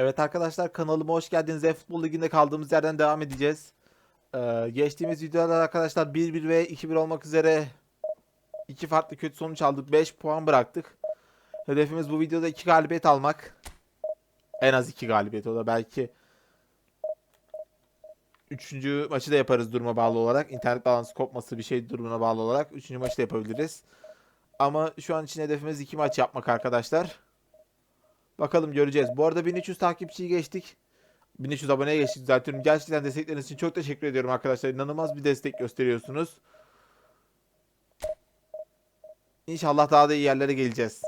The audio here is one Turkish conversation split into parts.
Evet arkadaşlar kanalıma hoş geldiniz. E-Futbol Ligi'nde kaldığımız yerden devam edeceğiz. Ee, geçtiğimiz videoda arkadaşlar 1-1 ve 2-1 olmak üzere iki farklı kötü sonuç aldık. 5 puan bıraktık. Hedefimiz bu videoda 2 galibiyet almak. En az 2 galibiyet o da belki Üçüncü maçı da yaparız duruma bağlı olarak. İnternet bağlantısı kopması bir şey durumuna bağlı olarak. Üçüncü maçı da yapabiliriz. Ama şu an için hedefimiz iki maç yapmak arkadaşlar. Bakalım göreceğiz. Bu arada 1300 takipçiyi geçtik. 1300 aboneye geçtik zaten. Gerçekten destekleriniz için çok teşekkür ediyorum arkadaşlar. İnanılmaz bir destek gösteriyorsunuz. İnşallah daha da iyi yerlere geleceğiz.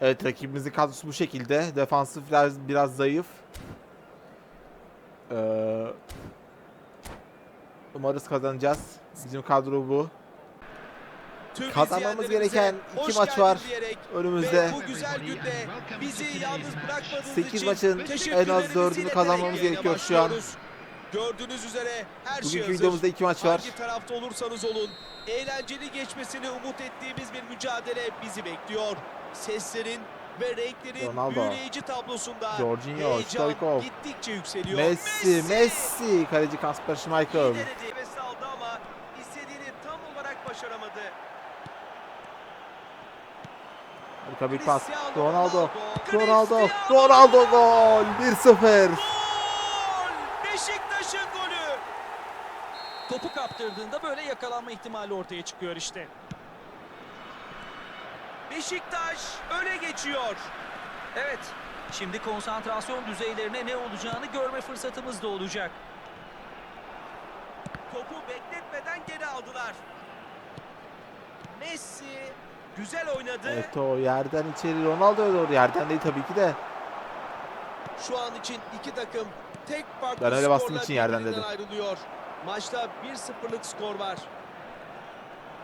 Evet rakibimizin kadrosu bu şekilde. Defansif biraz, zayıf. Ee, umarız kazanacağız. Bizim kadro bu. Tüm Kazanmamız gereken iki maç var önümüzde. Bu güzel günde bizi yalnız bırakmadığınız 8 için maçın en az teşekkürlerimizi 4'ünü ileterek kazanmamız gerekiyor şu an. Gördüğünüz üzere her şey Bugünkü hazır. videomuzda iki maç var. Hangi tarafta olursanız olun eğlenceli geçmesini umut ettiğimiz bir mücadele bizi bekliyor. Seslerin ve renklerin Ronaldo. büyüleyici tablosunda Jorginho, heyecan Stoikov. gittikçe yükseliyor. Messi, Messi. Kaleci Kasper Schmeichel. Messi aldı ama istediğini tam olarak başaramadı. Harika bir pas. Ronaldo. Ronaldo. Ronaldo. Ronaldo gol. 1-0. Gol! Beşiktaş'ın golü. Topu kaptırdığında böyle yakalanma ihtimali ortaya çıkıyor işte. Beşiktaş öne geçiyor. Evet, şimdi konsantrasyon düzeylerine ne olacağını görme fırsatımız da olacak. Topu bekletmeden geri aldılar. Messi güzel oynadı. Evet o yerden içeri Ronaldo'ya doğru. Yerden değil tabii ki de. Şu an için iki takım tek farklı Ben öyle bastığım için yerden dedim. ayrılıyor. Maçta 1-0'lık skor var.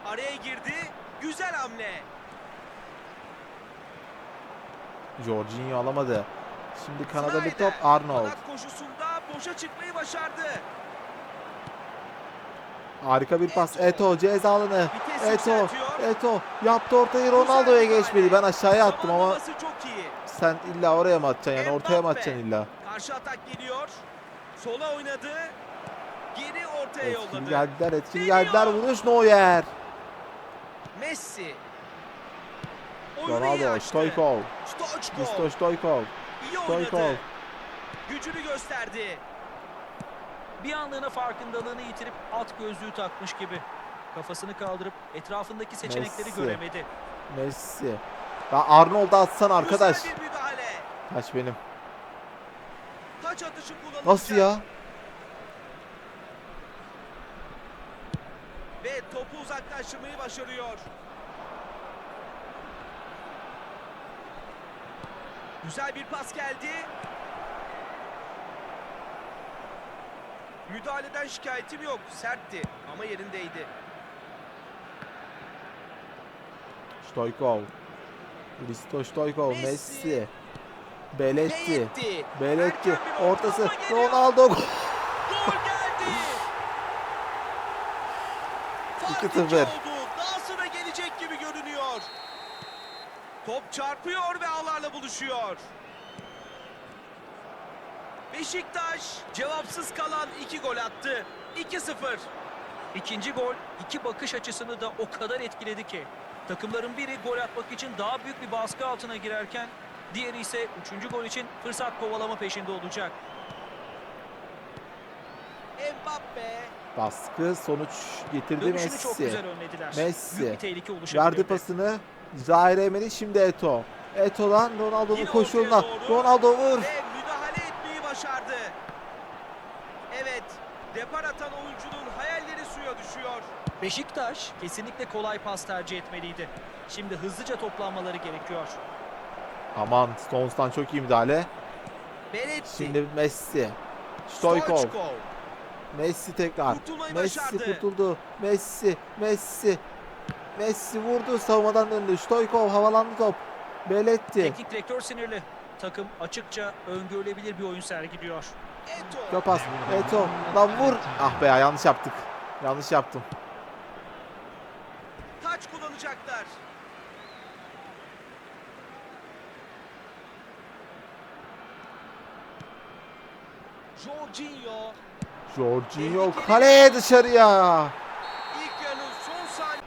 Araya girdi. Güzel hamle. Jorginho alamadı. Şimdi Kanada bir top Arnold. Koşusunda boşa çıkmayı başardı. Harika bir pas. Eto ceza alanı. Eto. Eto yaptı ortayı Ronaldo'ya geçmedi. Ben aşağıya attım ama sen illa oraya mı atacaksın yani ortaya mı atacaksın illa? Karşı atak geliyor. Sola oynadı. Geri ortaya yolladı. geldiler Deniyor. geldiler vuruş Neuer. Messi. Misto Stoikov, İyi Stoikov. oynadı. Gücünü gösterdi. Bir anlığına farkındalığını yitirip at gözlüğü takmış gibi. Kafasını kaldırıp etrafındaki seçenekleri Messi. göremedi. Messi. Ya Arnold'u atsan arkadaş. Taç benim. Taç atışı kullanılacak. Nasıl ya? Ve topu uzaklaştırmayı başarıyor. Güzel bir pas geldi. Müdahaleden şikayetim yok. Sertti ama yerindeydi. Stoikov. Risto Stoikov, Messi. Messi. Belletti. Beyetti. Belletti. Erken bir Ortası. Ronaldo. Gol geldi. Fark 2-0. iki oldu. Daha sıra gelecek gibi görünüyor. Top çarpıyor ve ağlarla buluşuyor. Beşiktaş cevapsız kalan iki gol attı. 2-0. İkinci gol iki bakış açısını da o kadar etkiledi ki. Takımların biri gol atmak için daha büyük bir baskı altına girerken diğeri ise üçüncü gol için fırsat kovalama peşinde olacak. Mbappe Baskı sonuç getirdi Dönüşünü Messi. çok güzel önlediler. Messi. Büyük bir tehlike oluşabilirdi. Verdi pasını. Zahire Emery şimdi Eto. Eto'dan Ronaldo'nun koşuğuna. Ronaldo vur. müdahale etmeyi başardı. Evet, depar atan oyuncunun hayalleri suya düşüyor. Beşiktaş kesinlikle kolay pas tercih etmeliydi. Şimdi hızlıca toplanmaları gerekiyor. Aman Stones'tan çok iyi müdahale. Beretti, Şimdi Messi. Stoikov. Messi tekrar. Kurtulmayı Messi başardı. kurtuldu. Messi. Messi. Messi vurdu savunmadan döndü. Stoikov havalandı top. Belletti. Teknik direktör sinirli. Takım açıkça öngörülebilir bir oyun sergiliyor. Eto. Köpas. Eto. Lan vur. Ah be ya yanlış yaptık. Yanlış yaptım. yapacaklar? Jorginho Jorginho kaleye dışarıya. ilk yarının son saniye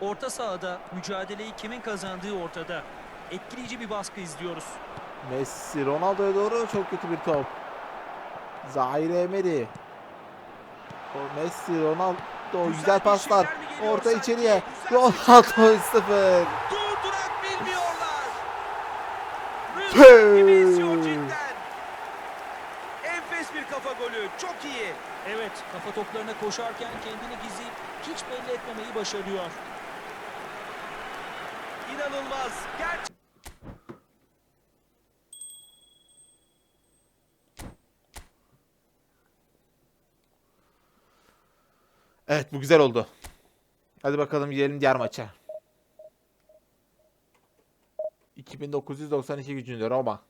Orta sahada mücadeleyi kimin kazandığı ortada. Etkileyici bir baskı izliyoruz. Messi Ronaldo'ya doğru çok kötü bir top. Zaire Emery. O Messi Ronaldo güzel paslar. mi geliyor Orta içeriye. Güzel Ronaldo 1-0. durdurak bilmiyorlar. Tüh! Rüzgar gibi esiyor cidden. Enfes bir kafa golü. Çok iyi. Evet, kafa toplarına koşarken kendini gizleyip hiç belli etmemeyi başarıyor. İnanılmaz. Gerçekten. Evet bu güzel oldu. Hadi bakalım gidelim diğer maça. 2992 gücünde Roma.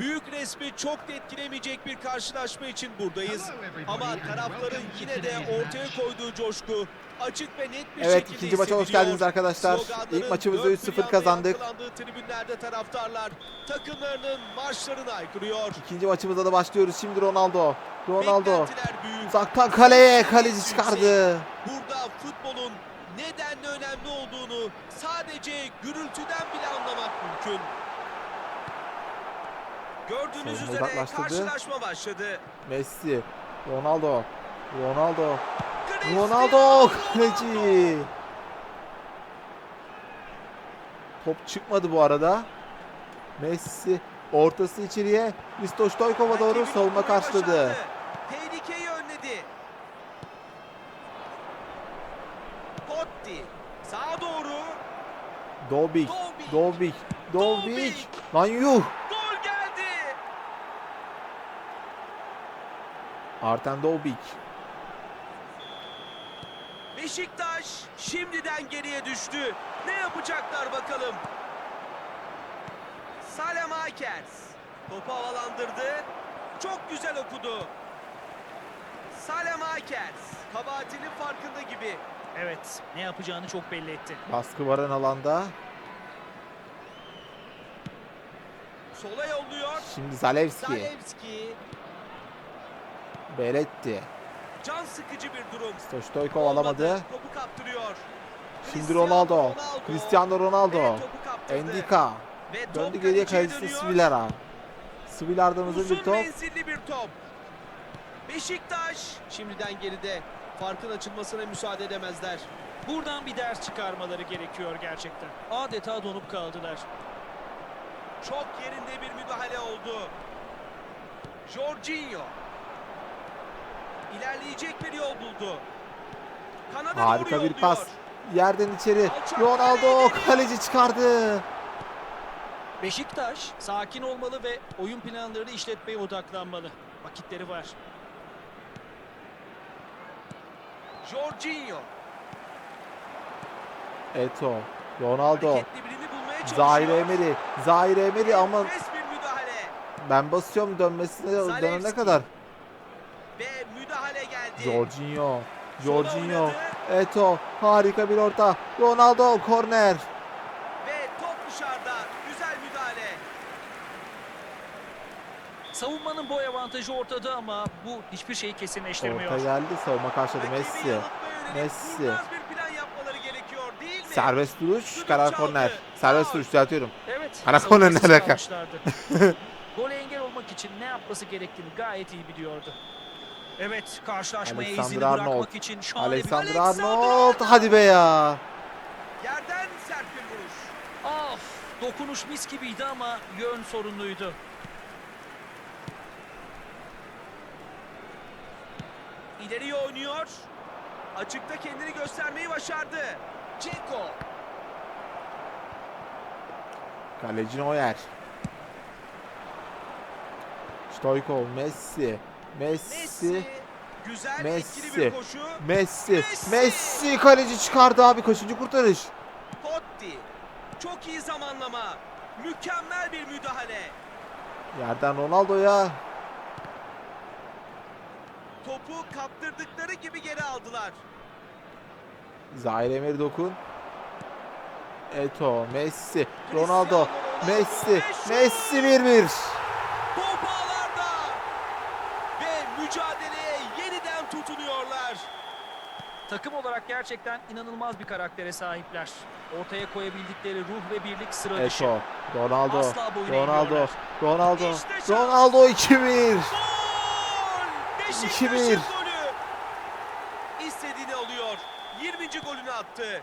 Büyük resmi çok da etkilemeyecek bir karşılaşma için buradayız. Ama tarafların yine de ortaya koyduğu coşku açık ve net bir Evet şekilde ikinci maça hoş geldiniz arkadaşlar. İlk maçımızda dört bir 3-0 yanda kazandık. tribünlerde taraftarlar takımlarının maçlarını aykırıyor. İkinci maçımıza da başlıyoruz. Şimdi Ronaldo. Ronaldo. Uzaktan kaleye kaleci çıkardı. Burada futbolun nedenle önemli olduğunu sadece gürültüden bile anlamak mümkün. Gördüğünüz Savunma üzere uzaklaştırdı. karşılaşma başladı. Messi. Ronaldo. Ronaldo. Ronaldo kaleci. Top çıkmadı bu arada. Messi ortası içeriye. Risto Stoykov'a doğru savunma karşıladı. Tehlikeyi önledi. Totti sağa doğru. Dobik. Dobik. Dobik. Dobik. Lan yuh. gol geldi. Arten Dobik. Beşiktaş şimdiden geriye düştü. Ne yapacaklar bakalım. Salem Akers topu havalandırdı. Çok güzel okudu. Salem Akers kabahatinin farkında gibi. Evet, ne yapacağını çok belli etti. Baskı varan alanda. Sola yolluyor. Şimdi Zalewski. Zalewski Beletti. can sıkıcı bir durum. Stoykov alamadı. Topu kaptırıyor. Şimdi Cristiano Ronaldo. Cristiano Ronaldo. Endika. Döndü geriye kalecisi. Svilara. Svilar'dan uzun Uzun bir top. menzilli bir top. Beşiktaş şimdiden geride. Farkın açılmasına müsaade edemezler. Buradan bir ders çıkarmaları gerekiyor gerçekten. Adeta donup kaldılar. Çok yerinde bir müdahale oldu. Jorginho. İlerleyecek bir yol buldu. Kanada Harika bir pas. Yerden içeri. Ronaldo kaleci çıkardı. Beşiktaş sakin olmalı ve oyun planlarını işletmeye odaklanmalı. Vakitleri var. Jorginho. Eto. Ronaldo. Zaire Emery. Zaire Emery ama. Ben basıyorum dönmesine dönene kadar. Jorginho. Jorginho. Eto. Harika bir orta. Ronaldo korner. Ve top dışarıda. Güzel müdahale. Savunmanın boy avantajı ortada ama bu hiçbir şeyi kesinleştirmiyor. Orta geldi. Savunma karşıladı. Messi. Messi. kurnaz bir plan yapmaları gerekiyor değil mi? Serbest duruş. Karar çaldı. korner. Serbest duruş düzeltiyorum. Evet. Karakol ne savunmasız alaka? Gole engel olmak için ne yapması gerektiğini gayet iyi biliyordu. Evet, karşılaşmaya izini Arnold. bırakmak için şahane bir... Alexander Alexander Arnold. Hadi be ya. Yerden sert bir vuruş. Of, dokunuş mis gibiydi ama yön sorunluydu. İleriye oynuyor. Açıkta kendini göstermeyi başardı. Ceko. Kaleci Neuer. Stoikov, Messi, Messi, Messi. Güzel Messi. bir koşu. Messi, Messi. Messi kaleci çıkardı abi kaçıncı kurtarış? Totti. Çok iyi zamanlama. Mükemmel bir müdahale. Yerden Ronaldo'ya. Topu kaptırdıkları gibi geri aldılar. Zahir Emir dokun. Eto, Messi, Ronaldo, Ronaldo Messi! Messi 1-1. Takım olarak gerçekten inanılmaz bir karaktere sahipler. Ortaya koyabildikleri ruh ve birlik sıra dışı. Eto, Ronaldo, Asla Ronaldo, eğmiyorlar. İşte Ronaldo, şans. Ronaldo 2-1. Gol! Beşiktaş'ın 2-1. golü. İstediğini alıyor. 20. golünü attı.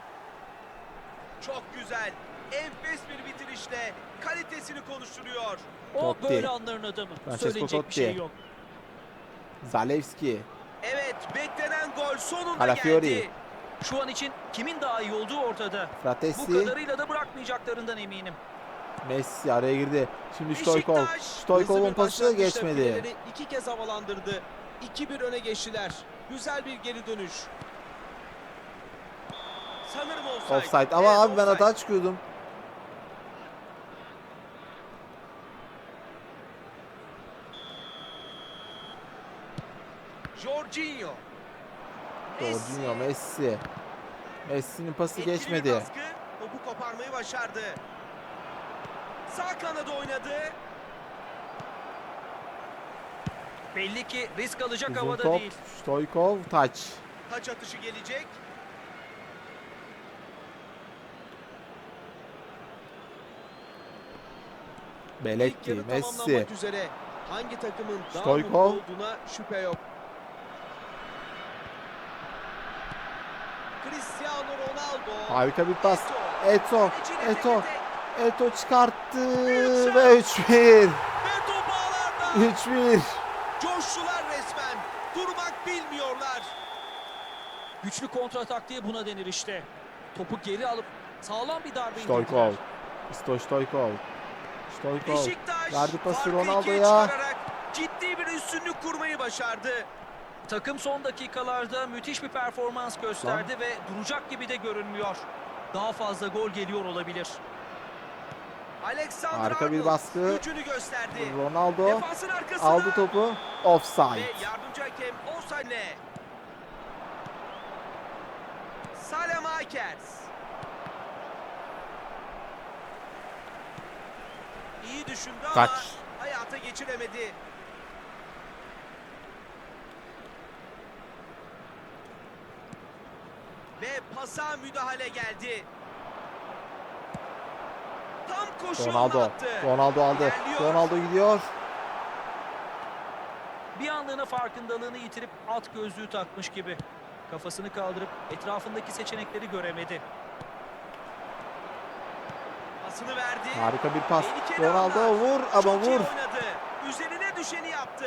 Çok güzel. Enfes bir bitirişle kalitesini konuşturuyor. O Totti. böyle anların adamı. Francesco Söyleyecek bir Totti. şey yok. Zalewski, Evet beklenen gol sonunda Calafiori. geldi. Şu an için kimin daha iyi olduğu ortada. Bu Fratesi, kadarıyla da bırakmayacaklarından eminim. Messi araya girdi. Şimdi hızlı bir pası başlangıçla geçmedi. iki kez havalandırdı. 2-1 öne geçtiler. Güzel bir geri dönüş. Sanırım offside. Offside. Ama Evet, abi ben offside. hata çıkıyordum. Jorginho. Jorginho, Messi. Messi'nin pası Etkili geçmedi. baskı, Topu koparmayı başardı. Sağ kanada oynadı. Belli ki risk alacak Uzun havada top. değil. Stoikov, taç. Taç atışı gelecek. Beletti, Messi. Hangi takımın daha Stoikov. mutlu olduğuna şüphe yok. Cristiano Ronaldo. Harika bir pas. Eto. Eto, Eto, çıkarttı ve 3-1. Ve top ağlarda. 3-1. Coştular resmen. Durmak bilmiyorlar. Güçlü kontra taktiği buna denir işte. Topu geri alıp sağlam bir darbe Stoikov. indirdiler. Sto Stoikov. Stoikov. Beşiktaş Verdi pası Ronaldo'ya. ciddi bir üstünlük kurmayı başardı. Takım son dakikalarda müthiş bir performans gösterdi ve duracak gibi de görünmüyor. Daha fazla gol geliyor olabilir. Alexander Harika bir Arnold baskı. gücünü gösterdi. Ronaldo Defansın arkasına aldı topu. ve Offside. yardımcı hakem Osané. Salem Akers. İyi düşündü ama Kaç. hayata geçiremedi. Ve pasa müdahale geldi. Tam koşu Ronaldo. attı. Ronaldo aldı. İlerliyor. Ronaldo gidiyor. Bir anlığına farkındalığını yitirip alt gözlüğü takmış gibi. Kafasını kaldırıp etrafındaki seçenekleri göremedi. Pasını verdi. Harika bir pas. Tehlikeli Ronaldo anlar. vur ama Çok vur. oynadı. Üzerine düşeni yaptı.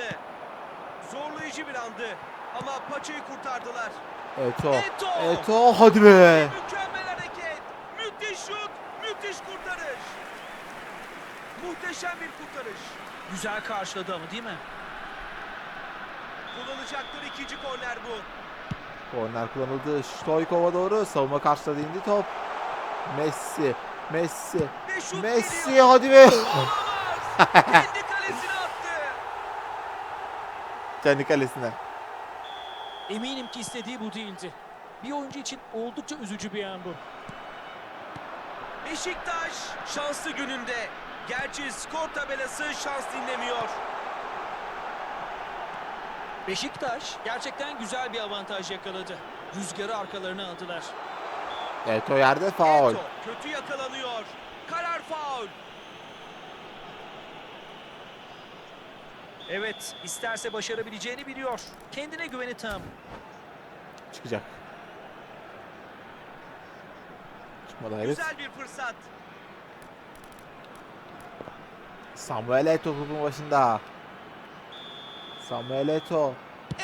Zorlayıcı bir andı. Ama paçayı kurtardılar. Eto. Eto. Eto hadi be. Mükemmel hareket. Müthiş şut. Müthiş kurtarış. Muhteşem bir kurtarış. Güzel karşıladı ama değil mi? Kullanacakları ikinci korner bu. Korner kullanıldı. Stoikov'a doğru. Savunma karşıladı indi top. Messi. Messi. Messi geliyor. hadi be. Kendi kalesine attı. kendi kalesine. Eminim ki istediği bu değildi. Bir oyuncu için oldukça üzücü bir an bu. Beşiktaş şanslı gününde. Gerçi skor tabelası şans dinlemiyor. Beşiktaş gerçekten güzel bir avantaj yakaladı. Rüzgarı arkalarına aldılar. Evet o yerde faul. Eto kötü yakalanıyor. Karar faul. Evet, isterse başarabileceğini biliyor. Kendine güveni tam. Çıkacak. Çıkmadı hayret. Güzel bir fırsat. Samuel Eto topun başında. Samuel Eto.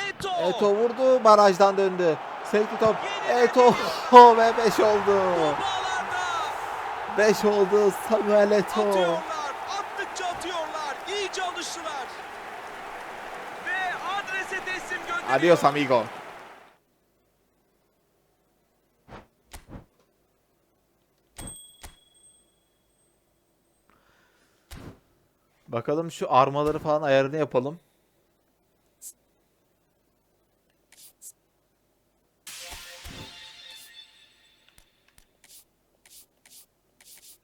Eto. Eto vurdu. Barajdan döndü. Sekti top. Eto ve 5 oldu. Bağlarda 5 oldu. Samuel Eto. atıyorlar. Attıkça atıyorlar. İyice alıştılar. Ve adrese Adios amigo. Bakalım şu armaları falan ayarını yapalım.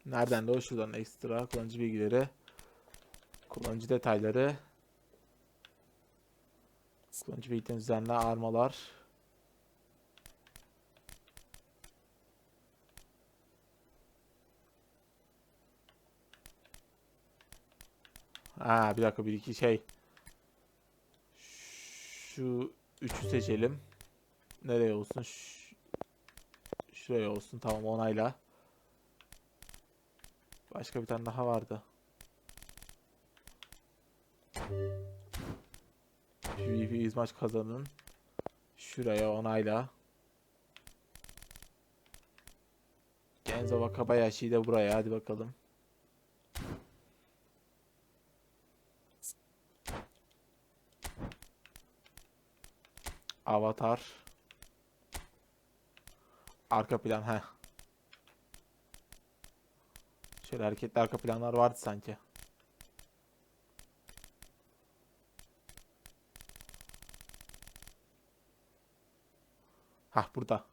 Nereden de o şuradan ekstra kullanıcı bilgileri. Kullanıcı detayları. Kullanıcı bilgilerini düzenle armalar. Ha bir dakika bir iki şey. Şu üçü seçelim. Nereye olsun? Ş- şuraya olsun. Tamam onayla. Başka bir tane daha vardı. PvP izmaç kazanın. Şuraya onayla. Genzo Wakabayashi'yi de buraya hadi bakalım. Avatar. Arka plan he. Şöyle hareketli arka planlar vardı sanki. Hah burada.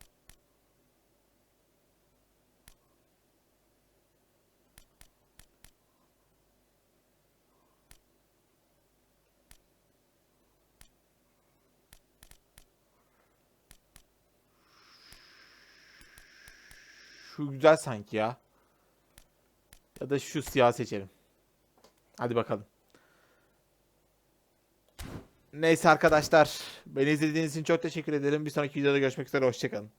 Şu güzel sanki ya. Ya da şu siyah seçelim. Hadi bakalım. Neyse arkadaşlar. Beni izlediğiniz için çok teşekkür ederim. Bir sonraki videoda görüşmek üzere. Hoşçakalın.